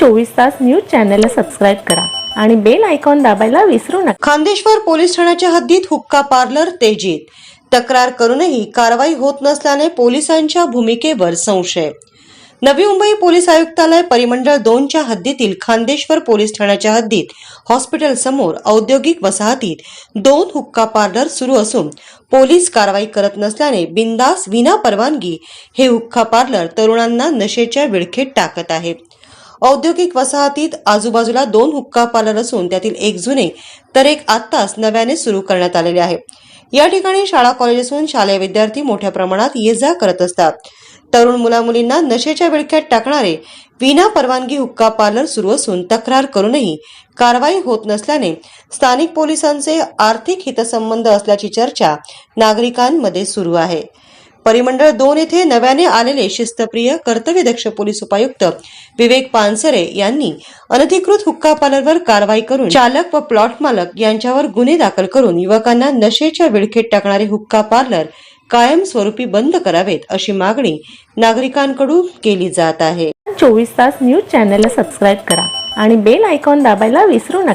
चोवीस तास न्यूज चॅनलला सबस्क्राईब करा आणि बेल आयकॉन दाबायला विसरू नका. खांदेश्वर पोलीस ठाण्याच्या हद्दीत हुक्का पार्लर तेजीत. तक्रार करूनही कारवाई होत नसल्याने पोलिसांच्या भूमिकेवर संशय. नवी मुंबई पोलीस आयुक्तालय परिमंडळ दोनच्या हद्दीतील खांदेश्वर पोलीस ठाण्याच्या हद्दीत हॉस्पिटल समोर औद्योगिक वसाहतीत दोन हुक्का पार्लर सुरू असून पोलीस कारवाई करत नसल्याने बिंदास विना परवानगी हे हुक्का पार्लर तरुणांना नशेच्या विळखेत टाकत आहे. औद्योगिक वसाहतीत आजूबाजूला दोन हुक्का पार्लर असून त्यातील एक जुने तर एक आत्ताच नव्याने सुरू करण्यात आलेले आहे. या ठिकाणी शाळा कॉलेज असून शालेय विद्यार्थी मोठ्या प्रमाणात ये जा करत असतात. तरुण मुलामुलींना नशेच्या विळख्यात टाकणारे विना परवानगी हुक्का पार्लर सुरू असून तक्रार करूनही कारवाई होत नसल्याने स्थानिक पोलिसांचे आर्थिक हितसंबंध असल्याची चर्चा नागरिकांमध्ये सुरू आहे. परिमंडळ दोन येथे नव्याने आलेले शिस्तप्रिय कर्तव्यदक्ष पोलीस उपायुक्त विवेक पानसरे यांनी अनधिकृत हुक्का पार्लरवर कारवाई करून चालक व प्लॉट मालक यांच्यावर गुन्हे दाखल करून युवकांना नशेच्या विळखेत टाकणारे हुक्का पार्लर कायमस्वरूपी बंद करावेत अशी मागणी नागरिकांकडून केली जात आहे. चोवीस तास न्यूज चॅनलला सबस्क्राईब करा आणि बेल आयकॉन दाबायला विसरू नका.